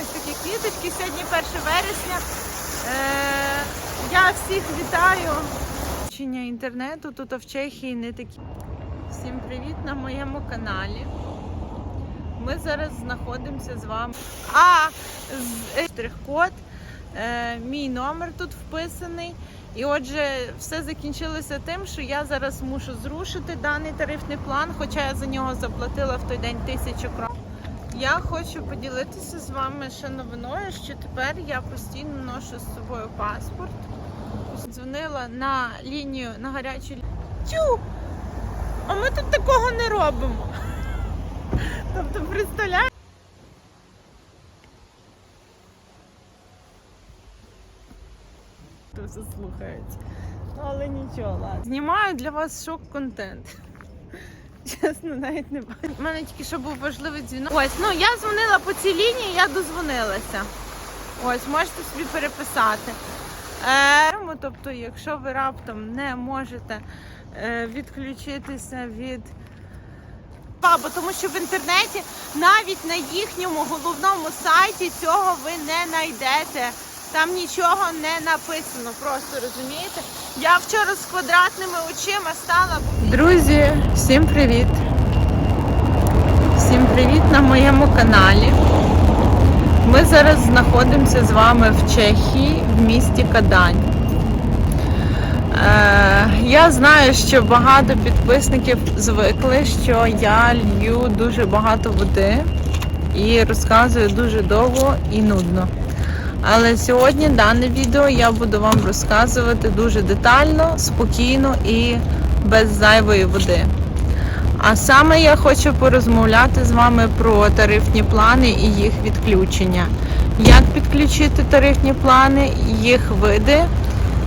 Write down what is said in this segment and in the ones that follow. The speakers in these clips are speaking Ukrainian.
ось такі квіточки. Сьогодні 1 вересня. Е, я всіх вітаю. Включення інтернету тут в Чехії не такі. Всім привіт на моєму каналі. Ми зараз знаходимося з вами. А, штрих-код. Е, мій номер тут вписаний. І отже, все закінчилося тим, що я зараз мушу зрушити даний тарифний план, хоча я за нього заплатила в той день тисячу крон. Я хочу поділитися з вами ще новиною, що тепер я постійно ношу з собою паспорт. Дзвонила на лінію на гарячу лінію. Тю! А ми тут такого не робимо. Тобто, представляєте? То все слухають. Ну, але нічого, ладно. Знімаю для вас шок-контент. Чесно, навіть не бачу. У мене тільки що був важливий дзвінок. Ось, ну я дзвонила по цій лінії, я дозвонилася. Ось, можете собі переписати. Е, ну, тобто, якщо ви раптом не можете е, відключитися від Бабо, тому що в інтернеті навіть на їхньому головному сайті цього ви не знайдете. Там нічого не написано, просто розумієте? Я вчора з квадратними очима стала. Друзі, всім привіт! Всім привіт на моєму каналі. Ми зараз знаходимося з вами в Чехії, в місті Кадань. Е, я знаю, що багато підписників звикли, що я лью дуже багато води і розказую дуже довго і нудно. Але сьогодні дане відео я буду вам розказувати дуже детально, спокійно і без зайвої води. А саме я хочу порозмовляти з вами про тарифні плани і їх відключення. Як підключити тарифні плани, їх види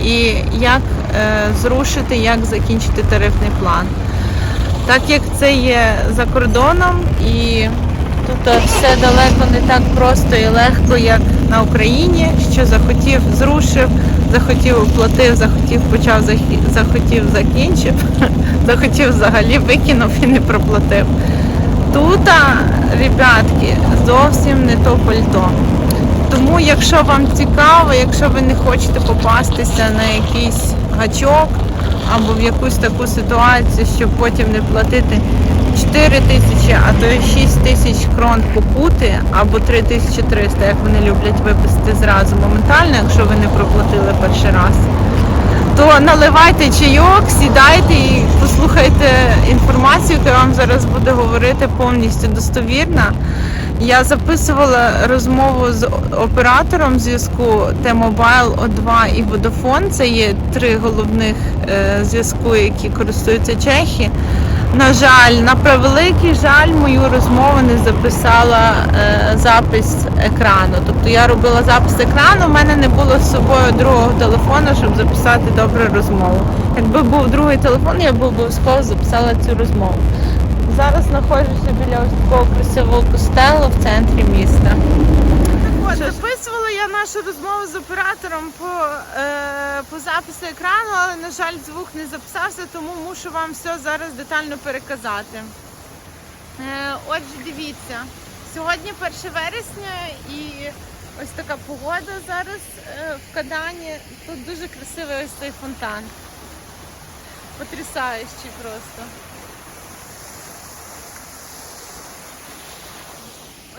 і як е, зрушити, як закінчити тарифний план. Так як це є за кордоном і тут все далеко не так просто і легко, як на Україні, що захотів, зрушив, захотів оплатив, захотів почав, захотів, закінчив, захотів взагалі викинув і не проплатив. Тут, ребятки, зовсім не то пальто. Тому, якщо вам цікаво, якщо ви не хочете попастися на якийсь гачок або в якусь таку ситуацію, щоб потім не платити 4 тисячі, а то й 6 тисяч крон покути, або 3300, як вони люблять виписати зразу моментально, якщо ви не проплатили перший раз, то наливайте чайок, сідайте і послухайте інформацію, яку я вам зараз буду говорити повністю достовірна. Я записувала розмову з оператором зв'язку T-Mobile, O2 і Vodafone. Це є три головних е, зв'язку, які користуються Чехи. На жаль, на превеликий жаль, мою розмову не записала е, запис екрану. Тобто я робила запис екрану, у мене не було з собою другого телефону, щоб записати добре розмову. Якби був другий телефон, я б обов'язково записала цю розмову. Зараз знаходжуся біля ось такого красивого костелу в центрі міста. От, записувала я нашу розмову з оператором по, е, по запису екрану, але, на жаль, звук не записався, тому мушу вам все зараз детально переказати. Е, отже, дивіться, сьогодні 1 вересня і ось така погода зараз е, в Кадані. Тут дуже красивий ось цей фонтан. Потрясаючий просто.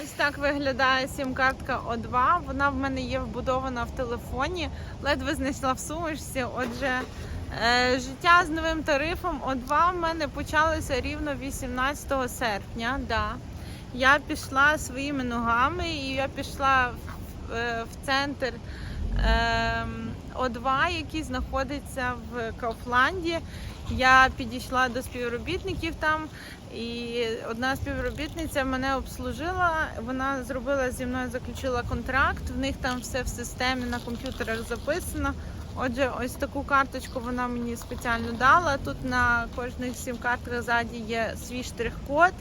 Ось так виглядає сім-картка О2. Вона в мене є вбудована в телефоні. Ледве знайшла в сумочці. Отже, е, життя з новим тарифом О2 в мене почалося рівно 18 серпня. Да. Я пішла своїми ногами і я пішла в, е, в центр е, О2, який знаходиться в Кауфланді. Я підійшла до співробітників там, і одна співробітниця мене обслужила. Вона зробила зі мною, заключила контракт. В них там все в системі на комп'ютерах записано. Отже, ось таку карточку вона мені спеціально дала. Тут на кожних сім картках ззаді є свій штрих-код.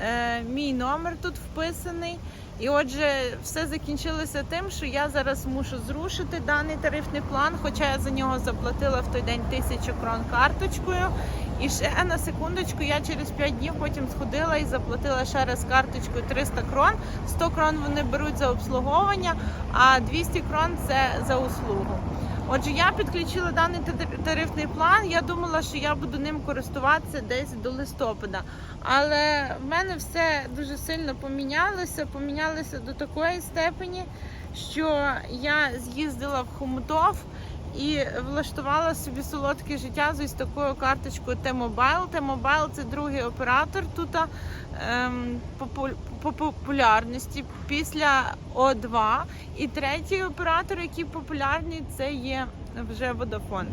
Е, мій номер тут вписаний. І отже, все закінчилося тим, що я зараз мушу зрушити даний тарифний план, хоча я за нього заплатила в той день тисячу крон карточкою. І ще на секундочку, я через 5 днів потім сходила і заплатила ще раз карточкою 300 крон. 100 крон вони беруть за обслуговування, а 200 крон це за услугу. Отже, я підключила даний та- тарифний план. Я думала, що я буду ним користуватися десь до листопада. Але в мене все дуже сильно помінялося. Помінялося до такої степені, що я з'їздила в Хомутов і влаштувала собі солодке життя з ось такою карточкою T-Mobile. T-Mobile – це другий оператор тут ем, по, по популярності після О2. І третій оператор, який популярний, це є вже Vodafone.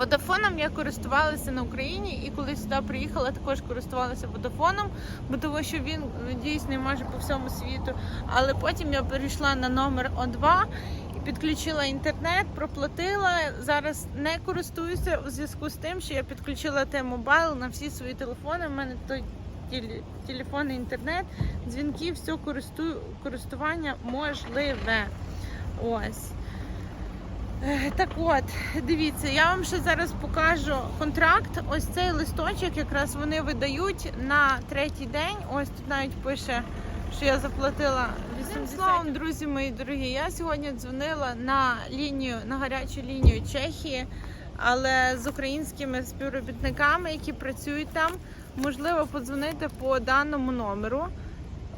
Водофоном я користувалася на Україні і коли сюди приїхала, також користувалася водофоном, бо того, що він дійсний майже по всьому світу. Але потім я перейшла на номер О2 і підключила інтернет, проплатила. Зараз не користуюся у зв'язку з тим, що я підключила T-Mobile на всі свої телефони. У мене той телефон і інтернет, дзвінки, все користую, користування можливе. Ось. Е, Так от, дивіться, я вам ще зараз покажу контракт. Ось цей листочок якраз вони видають на третій день. Ось тут навіть пише, що я заплатила 80. Словом, друзі мої дорогі, я сьогодні дзвонила на лінію, на гарячу лінію Чехії, але з українськими співробітниками, які працюють там, можливо подзвонити по даному номеру.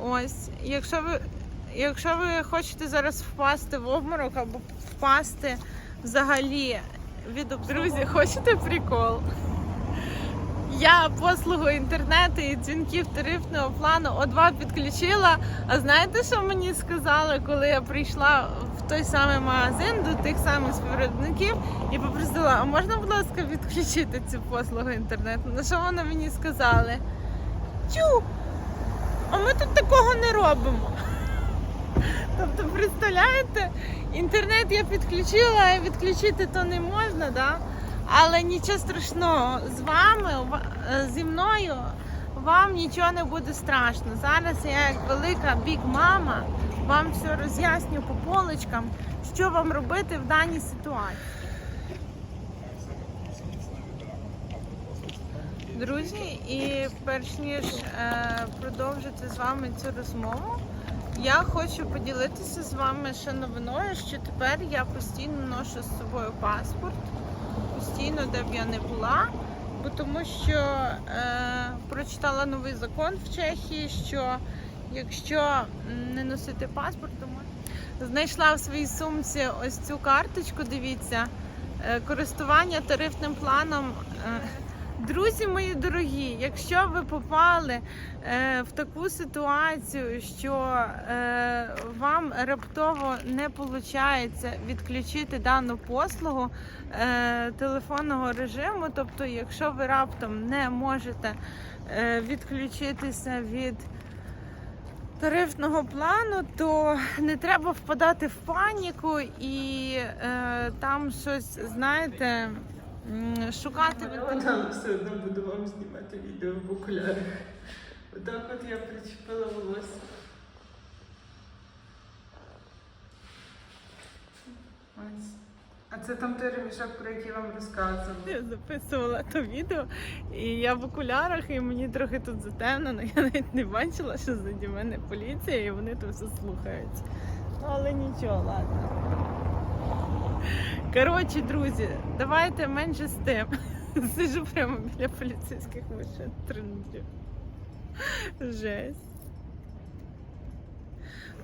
Ось, якщо ви, якщо ви хочете зараз впасти в обморок або впасти взагалі від. Друзі, хочете прикол? Я послугу інтернету і дзвінків тарифного плану О2 підключила. А знаєте, що мені сказали, коли я прийшла в той самий магазин до тих самих співробітників і попросила, а можна, будь ласка, відключити цю послугу інтернету? На що вони мені сказали? Тю, а ми тут такого не робимо. Тобто, представляєте, інтернет я підключила, а відключити то не можна, да? Але нічого страшного. З вами, е, зі мною, вам нічого не буде страшно. Зараз я, як велика бік-мама, вам все роз'ясню по полочкам, що вам робити в даній ситуації. Друзі, і перш ніж е, продовжити з вами цю розмову, я хочу поділитися з вами ще новиною, що тепер я постійно ношу з собою паспорт, постійно, де б я не була, бо тому що е, прочитала новий закон в Чехії, що якщо не носити паспорт, то знайшла в своїй сумці ось цю карточку. Дивіться, е, користування тарифним планом. е, Друзі мої дорогі, якщо ви попали е, в таку ситуацію, що е, вам раптово не виходить відключити дану послугу е, телефонного режиму, тобто, якщо ви раптом не можете е, відключитися від тарифного плану, то не треба впадати в паніку і е, там щось, знаєте, шукати в інтернеті. Але все одно буду вам знімати відео в окулярах. Отак от я причепила волосся. Ось. А це там той ремішок, про який вам розказувала. Я записувала то відео, і я в окулярах, і мені трохи тут затемнено. Я навіть не бачила, що заді мене поліція, і вони то все слухають. Ну, але нічого, ладно. Коротше, друзі, давайте менше з тим. Сижу прямо біля поліцейських машин. Тренджу. Жесть.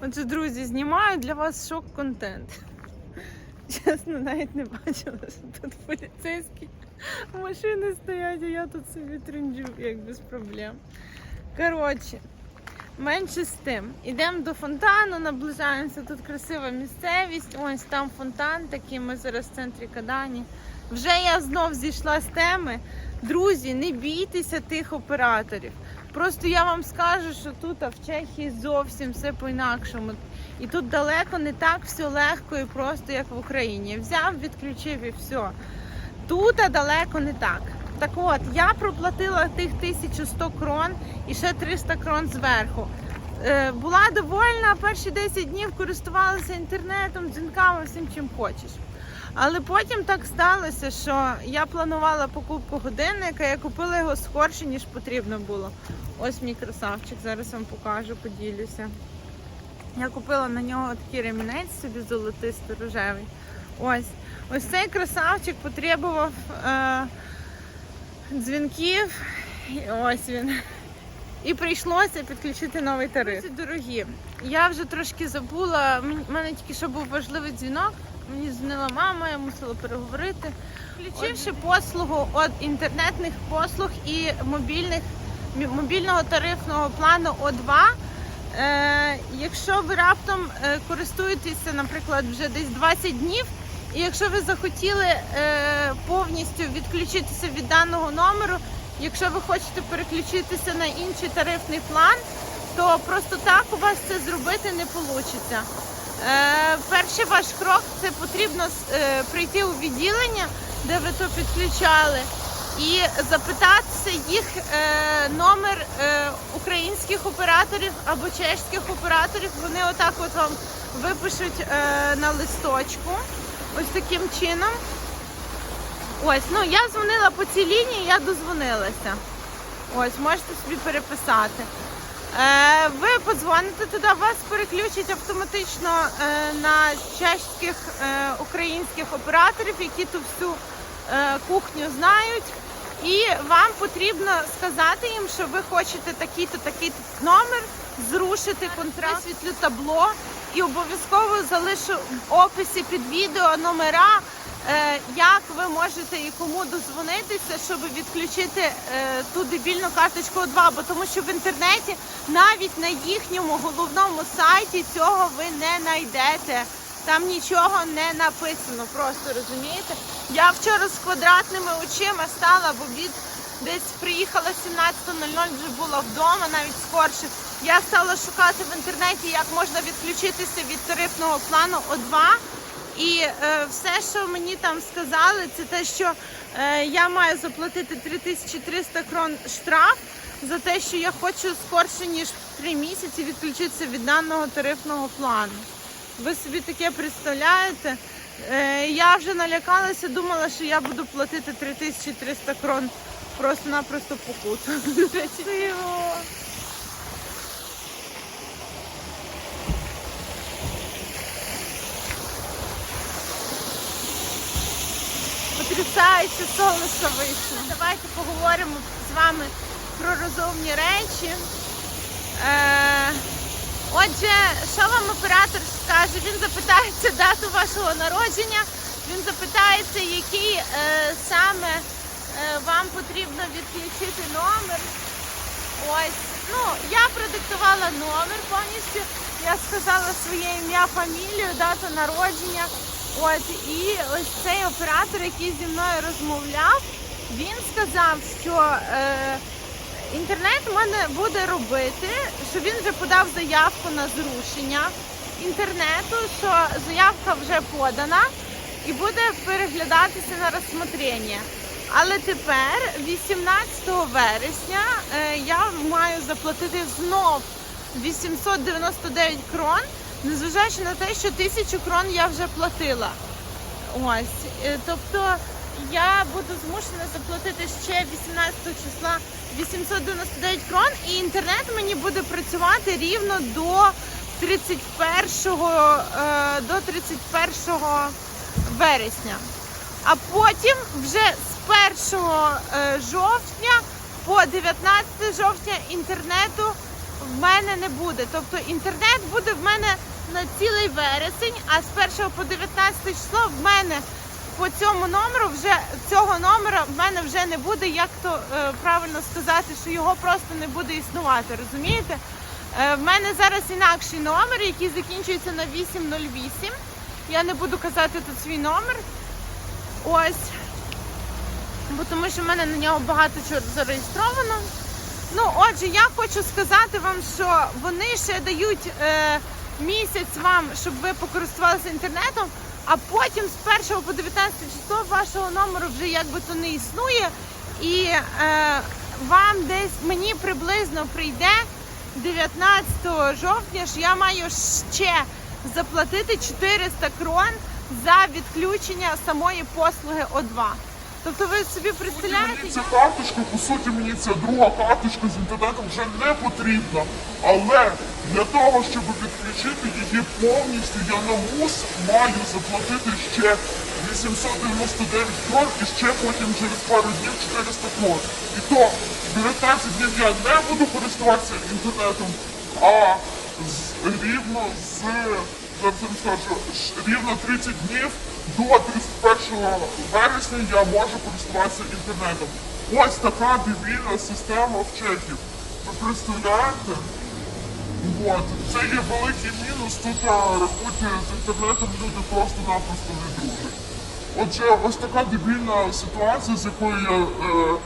Отже, друзі, знімаю для вас шок-контент. Чесно, навіть не бачила, що тут поліцейські машини стоять, а я тут собі тренджу, як без проблем. Коротше, менше з тим. Ідемо до фонтану, наближаємося. Тут красива місцевість. Ось там фонтан, такий ми зараз в центрі Кадані. Вже я знов зійшла з теми. Друзі, не бійтеся тих операторів. Просто я вам скажу, що тут а в Чехії зовсім все по-інакшому. І тут далеко не так все легко і просто, як в Україні. Взяв, відключив і все. Тут а далеко не так. Так от, я проплатила тих 1100 крон і ще 300 крон зверху. Е, була довольна, перші 10 днів користувалася інтернетом, дзвінками, всім чим хочеш. Але потім так сталося, що я планувала покупку годинника, я купила його скорше, ніж потрібно було. Ось мій красавчик, зараз вам покажу, поділюся. Я купила на нього такий ремінець собі золотисто рожевий. Ось. Ось цей красавчик потребував е, дзвінків. І Ось він. І прийшлося підключити новий тариф. Це дорогі. Я вже трошки забула. У мене тільки що був важливий дзвінок. Мені дзвонила мама, я мусила переговорити. Включивши послугу від інтернетних послуг і мобільних мобільного тарифного плану О2. Е, якщо ви раптом е, користуєтеся, наприклад, вже десь 20 днів, і якщо ви захотіли е, повністю відключитися від даного номеру, якщо ви хочете переключитися на інший тарифний план, то просто так у вас це зробити не вийде. Е, перший ваш крок це потрібно е, прийти у відділення, де ви то підключали, і запитатися їх е, номер е, українських операторів або чешських операторів. Вони отак от вам випишуть е, на листочку. Ось таким чином. Ось, ну я дзвонила по цій лінії, я дозвонилася. Ось, можете собі переписати. Е, ви подзвоните туди, вас переключать автоматично е, на чеських е, українських операторів, які ту всю е, кухню знають. І вам потрібно сказати їм, що ви хочете такий-то такий-то номер, зрушити контракт, світлю табло і обов'язково залишу в описі під відео номера, е, як ви можете і кому дозвонитися, щоб відключити е, ту дебільну карточку О2, бо тому що в інтернеті навіть на їхньому головному сайті цього ви не знайдете. Там нічого не написано, просто розумієте? Я вчора з квадратними очима стала в обід, десь приїхала 17.00, вже була вдома, навіть скорше. Я стала шукати в інтернеті, як можна відключитися від тарифного плану О2. І е, все, що мені там сказали, це те, що е, я маю заплатити 3300 крон штраф за те, що я хочу скорше, ніж 3 місяці відключитися від даного тарифного плану. Ви собі таке представляєте? Е, я вже налякалася, думала, що я буду платити 3300 крон просто-напросто покуту. Красиво. Потрясаюче сонечко вийшло. Давайте поговоримо з вами про розумні речі. Е, отже, що вам оператор скаже? Він запитається дату вашого народження, він запитається, який е, саме вам потрібно відключити номер. Ось, ну, я продиктувала номер повністю. Я сказала своє ім'я, фамілію, дату народження. От, і ось цей оператор, який зі мною розмовляв, він сказав, що е, інтернет мене буде робити, що він вже подав заявку на зрушення інтернету, що заявка вже подана і буде переглядатися на розсмотрення. Але тепер, 18 вересня, е, я маю заплатити знов 899 крон, незважаючи на те, що 1000 крон я вже платила. Ось, е, тобто я буду змушена заплатити ще 18 числа 899 крон, і інтернет мені буде працювати рівно до 31, е, до 31 вересня. А потім вже з 1 е, жовтня по 19 жовтня інтернету в мене не буде. Тобто інтернет буде в мене на цілий вересень, а з 1 по 19 число в мене по цьому номеру вже цього номера в мене вже не буде, як то е, правильно сказати, що його просто не буде існувати. Розумієте? Е, в мене зараз інакший номер, який закінчується на 808. Я не буду казати тут свій номер. Ось. Бо тому що в мене на нього багато чого зареєстровано. Ну, отже, я хочу сказати вам, що вони ще дають е, місяць вам, щоб ви покористувалися інтернетом, а потім з 1 по 19 число вашого номеру вже якби то не існує. І е, вам десь мені приблизно прийде 19 жовтня, що я маю ще заплатити 400 крон за відключення самої послуги О2. Тобто ви собі представляєте, Мені ця карточка, по суті, мені ця друга карточка з інтернетом вже не потрібна. Але для того, щоб відключити її повністю, я на МУС маю заплатити ще 899 крон і ще потім через пару днів 400 крон. І то 19 днів я не буду користуватися інтернетом, а з, рівно з я скажу, рівно 30 днів до 31 вересня я можу користуватися інтернетом. Ось така дебільна система в Чехії. Ви представляєте? От, це є великий мінус. Тут рахуйте, з інтернетом люди просто-напросто не дружать. Отже, ось така дебільна ситуація, з якою я е,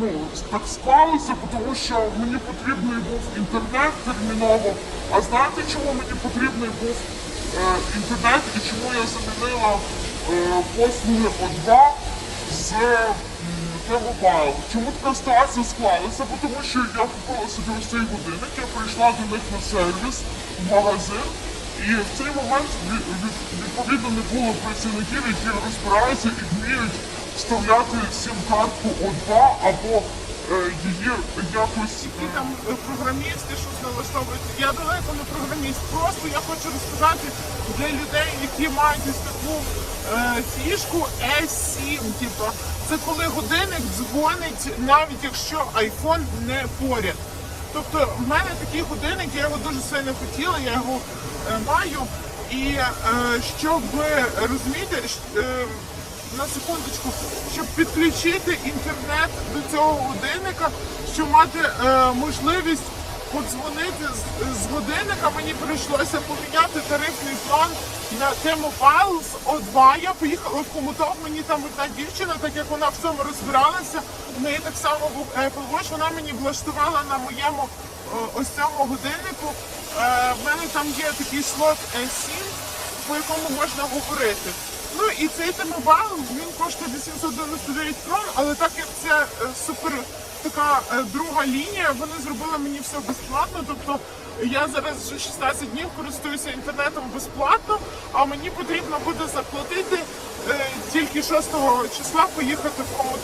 ну, так склалося, тому що мені потрібний був інтернет терміново. А знаєте, чому мені потрібний був е, інтернет і чому я замінила е, послуги О2 з T-Mobile? Чому така ситуація склалася? Тому що я купила собі ось цей годинник, я прийшла до них на сервіс, в магазин. І в цей момент ві- від- відповідно не було працівників, які розбираються і вміють вставляти сім-картку О2 або е, її якось які там е, програмісти щось налаштовують. Я далеко не програміст. Просто я хочу розказати для людей, які мають ось таку е, фішку S7. Типу, це коли годинник дзвонить, навіть якщо iPhone не поряд. Тобто в мене такий годинник, я його дуже сильно хотіла, я його е, маю. І е, щоб ви розумієте, е, на секундочку, щоб підключити інтернет до цього годинника, щоб мати е, можливість подзвонити з, з годинника, мені прийшлося поміняти тарифний план на T-Mobile з О2. Я поїхала в Комутов, мені там одна дівчина, так як вона в цьому розбиралася, в неї так само був Apple Watch, вона мені влаштувала на моєму е, ось цьому годиннику. Е, в мене там є такий слот S7, по якому можна говорити. Ну і цей T-Mobile, він коштує 899 крон, але так як це супер така е, друга лінія, вони зробили мені все безплатно. Тобто я зараз вже 16 днів користуюся інтернетом безплатно, а мені потрібно буде заплатити е, тільки 6 числа поїхати в Комутов.